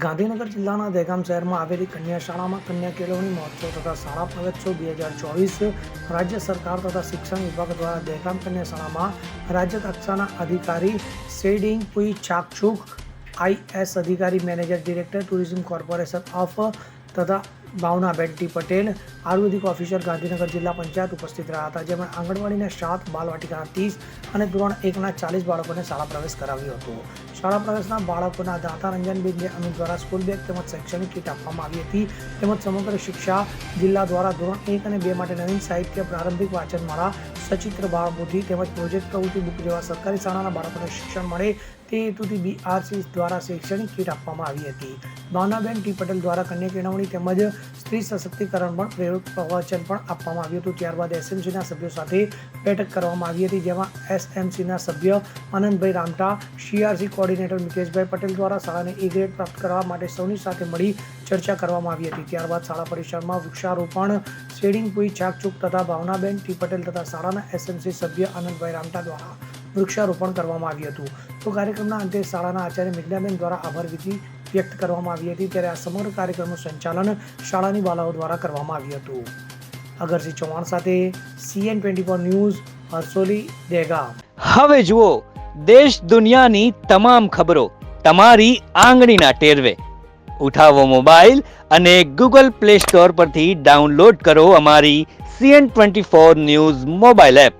ગાંધીનગર જિલ્લાના દહેગામ શહેરમાં આવેલી કન્યા શાળામાં કન્યા કેળવણી મહોત્સવ તથા શાળા પ્રવેશોત્સવ બે હજાર ચોવીસ રાજ્ય સરકાર તથા શિક્ષણ વિભાગ દ્વારા દહેગામ કન્યા શાળામાં રાજ્ય કક્ષાના અધિકારી સેડિંગ પુઈ ચાકચુક આઈએસ અધિકારી manager director tourism corporation of તથા ભાવનાબેન ટી પટેલ, આયુર્વેદિક ઓફિસર, ગાંધીનગર જિલ્લા પંચાયત ઉપસ્થિત રહ્યા હતા, જેમણે આંગણવાડીના સાત બાલવાટિકાના ત્રીસ અને ધોરણ એકના ચાલીસ બાળકોને શાળા પ્રવેશ કરાવ્યો હતો. શાળા પ્રવેશના બાળકોના દાતા રંજનબેનને અમિત દ્વારા સ્કૂલ બેગ તેમજ શૈક્ષણિક કીટ આપવામાં આવી હતી. તેમજ સમગ્ર શિક્ષા જિલ્લા દ્વારા ધોરણ એક અને બે માટે નવીન સાહિત્ય, પ્રારંભિક વાંચનમાળા, સચિત્ર, બાળબુદ્ધિ તેમજ પ્રોજેક્ટ પ્રવૃત્તિ બુક જેવા સરકારી શાળાના બાળકોને શિક્ષણ મળે તે હેતુથી બીઆરસી દ્વારા શૈક્ષણિક કીટ આપવામાં આવી હતી. ભાવનાબેન ટી પટેલ દ્વારા કન્યા કેળવણી તેમજ સ્ત્રી સશક્તિકરણ પણ પ્રેરક પ્રવચન પણ આપવામાં આવ્યું હતું. ત્યારબાદ એસએમસીના સભ્યો સાથે બેઠક કરવામાં આવી હતી, જેમાં એસએમસીના સભ્ય આનંદભાઈ રામટા સીઆરસી કોર્ડિનેટર મુકેશભાઈ પટેલ દ્વારા શાળાને એ ગ્રેડ પ્રાપ્ત કરવા માટે સૌની સાથે મળી ચર્ચા કરવામાં આવી હતી. ત્યારબાદ શાળા પરિસરમાં વૃક્ષારોપણ, શેડિંગ પુઈ છાકચૂક તથા ભાવનાબેન ટી પટેલ તથા શાળાના એસએમસી સભ્ય આનંદભાઈ રામટા દ્વારા વૃક્ષારોપણ કરવામાં આવ્યું હતું. તો કાર્યક્રમના અંતે શાળાના આચાર્ય મેઘનાબેન દ્વારા આભાર વિધિ વ્યક્ત કરવામાં આવી હતી. ત્યારે આ સમગ્ર કાર્યક્રમનું સંચાલન શાળાની બાલાઓ દ્વારા કરવામાં આવ્યું હતું. અગરસિંહ ચૌહાણ સાથે CN twenty four news Harsoli Dega હવે જુઓ, દેશ દુનિયાની તમામ ખબરો તમારી આંગળીના ટેરવે. ઉઠાવો મોબાઈલ અને ગૂગલ પ્લે સ્ટોર પરથી ડાઉનલોડ કરો અમારી CN twenty four news mobile app.